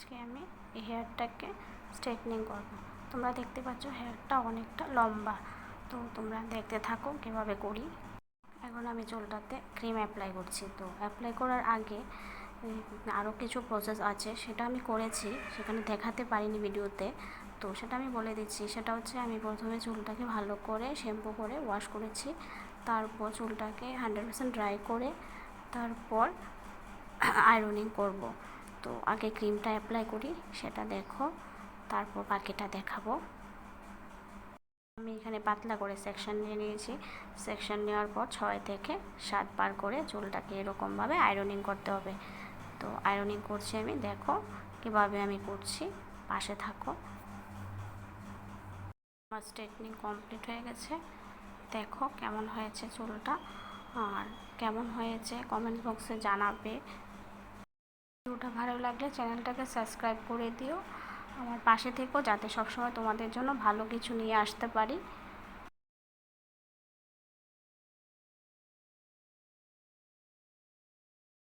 আজকে আমি এই হেয়ারটাকে স্ট্রেটনিং করব। তোমরা দেখতে পাচ্ছ হেয়ারটা অনেকটা লম্বা। তো তোমরা দেখতে থাকো কীভাবে করি। এখন আমি চুলটাতে ক্রিম অ্যাপ্লাই করছি। তো অ্যাপ্লাই করার আগে আরও কিছু প্রসেস আছে। সেটা আমি করেছি, সেখানে দেখাতে পারিনি ভিডিওতে। তো সেটা আমি বলে দিচ্ছি। সেটা হচ্ছে আমি প্রথমে চুলটাকে ভালো করে শ্যাম্পু করে ওয়াশ করেছি। তারপর চুলটাকে হান্ড্রেড পার্সেন্ট ড্রাই করে, তারপর আয়রনিং করব। তো আগে ক্রিমটা অ্যাপ্লাই করি, সেটা দেখো, তারপর বাকিটা দেখাবো। আমি এখানে পাতলা করে সেকশন নিয়ে নিয়েছি। সেকশন নেওয়ার পর ছয় থেকে সাত বার করে চুলটাকে এরকমভাবে আয়রনিং করতে হবে। তো আয়রনিং করছি আমি, দেখো কীভাবে আমি করছি, পাশে থাকো। আমার স্ট্রেটনিং কমপ্লিট হয়ে গেছে। দেখো কেমন হয়েছে চুলটা, আর কেমন হয়েছে কমেন্ট বক্সে জানাবে। ভিডিওটা ভালো লাগলে চ্যানেলটাকে সাবস্ক্রাইব করে দিও। আমার পাশে থেকো যাতে সবসময় তোমাদের জন্য ভালো কিছু নিয়ে আসতে পারি।